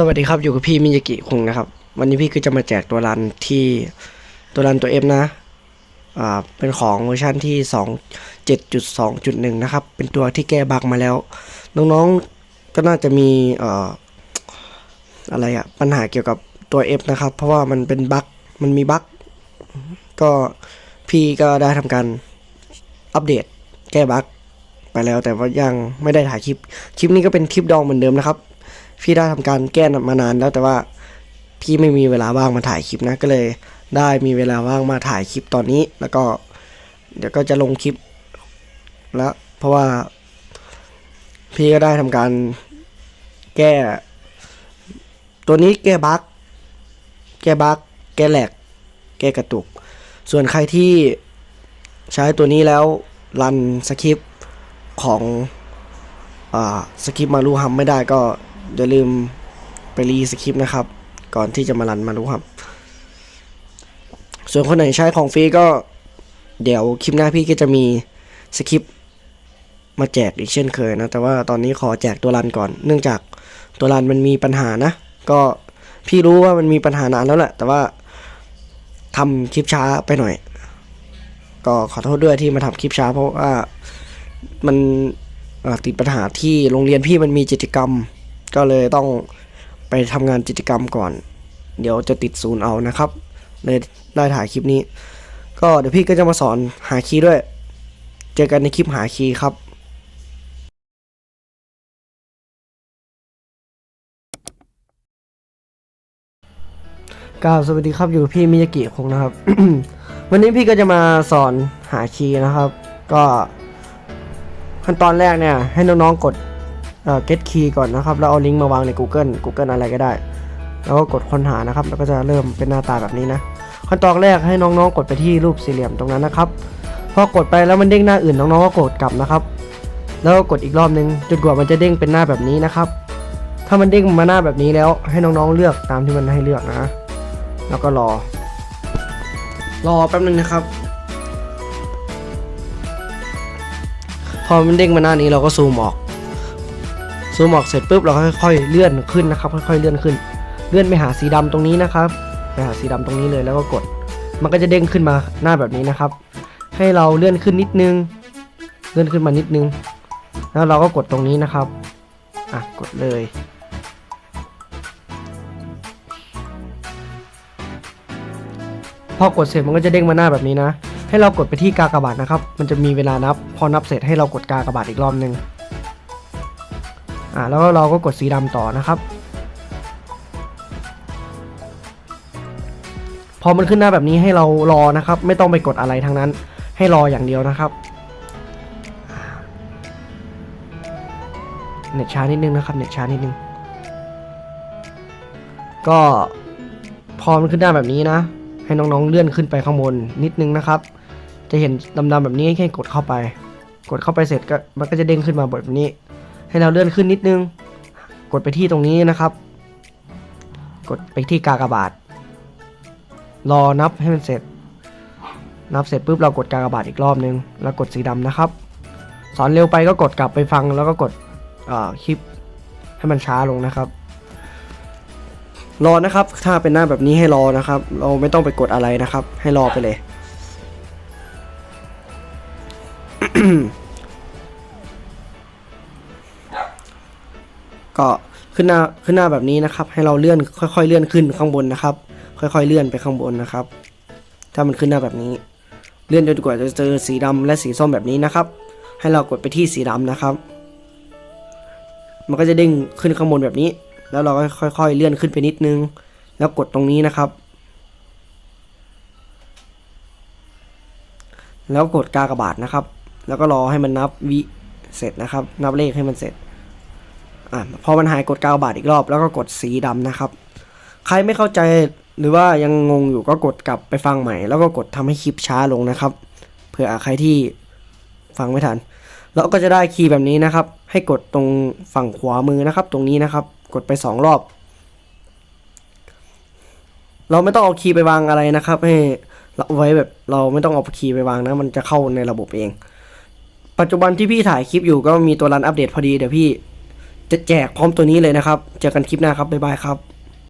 สวัสดีครับอยู่กับพี่มิยากิคุงนะครับ วันนี้พี่ก็จะมาแจกตัวรันที่ตัวรันตัวเอฟนะอ่าเป็นของเวอร์ชันที่สองเจ็ดจุดสองจุดหนึ่งนะครับ เป็นตัวที่แก้บั๊กมาแล้ว น้องๆก็น่าจะมีเอ่ออะไรอะปัญหาเกี่ยวกับตัว F นะครับ เพราะว่ามันเป็นบั๊กมันมีบั๊กก็พี่ก็ได้ทำการอัปเดตแก้บั๊กไปแล้วแต่ว่ายังไม่ได้ถ่ายคลิป คลิปนี้ก็เป็นคลิปดองเหมือนเดิมนะครับ พี่ได้ทำการแก้มานานแล้วแต่ว่าพี่ไม่มีเวลาว่างมาถ่ายคลิปนะก็เลย ได้มีเวลาว่างมาถ่ายคลิปตอนนี้ แล้วก็ เดี๋ยวก็จะลงคลิปแล้ว เพราะว่า พี่ก็ได้ทำการแก้ ตัวนี้แก้บั๊กแก้บั๊กแก้แหลก แก้กระตุก ส่วนใครที่ใช้ตัวนี้แล้วรันสคริปต์ของอสคริปต์มารูฮัมไม่ได้ก็ อย่าลืมไปรีสคริปต์นะครับ ก่อนที่จะมารันมารูฮัมส่วนคนไหนใช้ของฟรีก็ เดี๋ยวคลิปหน้าพี่ก็จะมีสคริปต์มาแจกอีกเช่นเคยนะ แต่ว่าตอนนี้ขอแจกตัวรันก่อน เนื่องจากตัวรันมันมีปัญหานะ ก็พี่รู้ว่ามันมีปัญหานานแล้วแหละ แต่ว่าทำคลิปช้าไปหน่อย ก็ขอโทษด้วยที่มาทำคลิปช้า เพราะว่ามันติดปัญหาที่โรงเรียนพี่มันมีกิจกรรม ก็เลยต้องไปทำงานกิจกรรมก่อน เดี๋ยวจะติดศูนย์เอานะครับเลยได้ถ่ายคลิปนี้ ก็เดี๋ยวพี่ก็จะมาสอนหาคีย์ด้วย เจอกันในคลิปหาคีย์ครับกราบสวัสดีครับอยู่พี่มิยากิคงนะครับ วันนี้พี่ก็จะมาสอนหาคีย์นะครับ ก็ขั้นตอนแรกเนี่ย ให้น้องๆกด get key ก่อนนะครับ แล้วเอาลิงก์มาวางใน Google Google อะไรก็ได้ แล้วก็กดค้นหานะครับ แล้วก็จะเริ่มเป็นหน้าตาแบบนี้นะขั้นตอนแรกให้น้องๆ กดไปที่รูปสี่เหลี่ยมตรงนั้นนะครับพอกดไปแล้วมันเด้งหน้าอื่นน้องๆก็กดกลับนะครับ แล้วก็กดอีกรอบนึงจนกว่ามันจะเด้งเป็นหน้าแบบนี้นะครับ ถ้ามันเด้งมาหน้าแบบนี้แล้วให้น้องๆเลือกตามที่มันให้เลือกนะ แล้วก็รอ รอแป๊บนึงนะครับ พอมันเด้งมาหน้านี้เราก็ซูมออก ซูมออกเสร็จปุ๊บเราก็ค่อยๆเลื่อนขึ้นนะครับ ค่อยๆเลื่อนขึ้น เลื่อนไปหาสีดำตรงนี้นะครับไปหาสีดำตรงนี้เลยแล้วก็กด มันก็จะเด้งขึ้นมาหน้าแบบนี้นะครับ ให้เราเลื่อนขึ้นนิดนึง เลื่อนขึ้นมานิดนึง แล้วเราก็กดตรงนี้นะครับอะกดเลยพอกดเสร็จมันก็จะเด้งมาหน้าแบบนี้นะ ให้เรากดไปที่กากบาทนะครับ มันจะมีเวลานับ พอนับเสร็จให้เรากดกากบาทอีกรอบหนึ่ง อ่าแล้วเราก็กดสีดำต่อนะครับ พอมันขึ้นหน้าแบบนี้ให้เรารอนะครับ ไม่ต้องไปกดอะไรทั้งนั้น ให้รออย่างเดียวนะครับเน็ตช้านิดนึงนะครับเน็ตช้านิดนึงก็พอมันขึ้นหน้าแบบนี้นะ ให้น้องๆเลื่อนขึ้นไปข้างบนนิดนึงนะครับ จะเห็นดำๆแบบนี้แค่กดเข้าไป กดเข้าไปเสร็จก็มันก็จะเด้งขึ้นมาแบบนี้ ให้เราเลื่อนขึ้นนิดนึง กดไปที่ตรงนี้นะครับ กดไปที่กากบาท รอนับให้มันเสร็จ นับเสร็จปุ๊บเรากดกากบาทอีกรอบนึง แล้วกดสีดำนะครับ สอนเร็วไปก็กดกลับไปฟังแล้วก็กดคลิปให้มันช้าลงนะครับ รอนะครับ ถ้าเป็นหน้าแบบนี้ให้รอนะครับ เราไม่ต้องไปกดอะไรนะครับ ให้รอไปเลย ก็ขึ้นหน้าขึ้นหน้าแบบนี้นะครับ ให้เราเลื่อนค่อยๆเลื่อนขึ้นข้างบนนะครับ ค่อยๆเลื่อนไปข้างบนนะครับ ถ้ามันขึ้นหน้าแบบนี้ เลื่อนจนกว่าจะเจอสีดำและสีส้มแบบนี้นะครับ ให้เรากดไปที่สีดำนะครับ มันก็จะเด้งขึ้นข้างบนแบบนี้ แล้วเราก็ค่อย ๆ เลื่อนขึ้นไปนิดนึง แล้วกดตรงนี้นะครับ แล้วกดกากบาทนะครับ แล้วก็รอให้มันนับวิเสร็จนะครับ นับเลขให้มันเสร็จ อะพอมันหายกดกากบาทอีกรอบ แล้วก็กดสีดำนะครับ ใครไม่เข้าใจหรือว่ายังงงอยู่ก็กดกลับไปฟังใหม่ แล้วก็กดทำให้คลิปช้าลงนะครับ เผื่อใครที่ฟังไม่ทัน แล้วก็จะได้คีย์แบบนี้นะครับ ให้กดตรงฝั่งขวามือนะครับ ตรงนี้นะครับ กดไปสองรอบ เราไม่ต้องเอาคีย์ไปวางอะไรนะครับ ให้เราไว้แบบเราไม่ต้องเอาคีย์ไปวางนะ มันจะเข้าในระบบเอง ปัจจุบันที่พี่ถ่ายคลิปอยู่ก็มีตัวรันอัปเดตพอดีเดี๋ยวพี่ จะแจกพร้อมตัวนี้เลยนะครับ เจอกันคลิปหน้าครับ บ๊ายบายครับ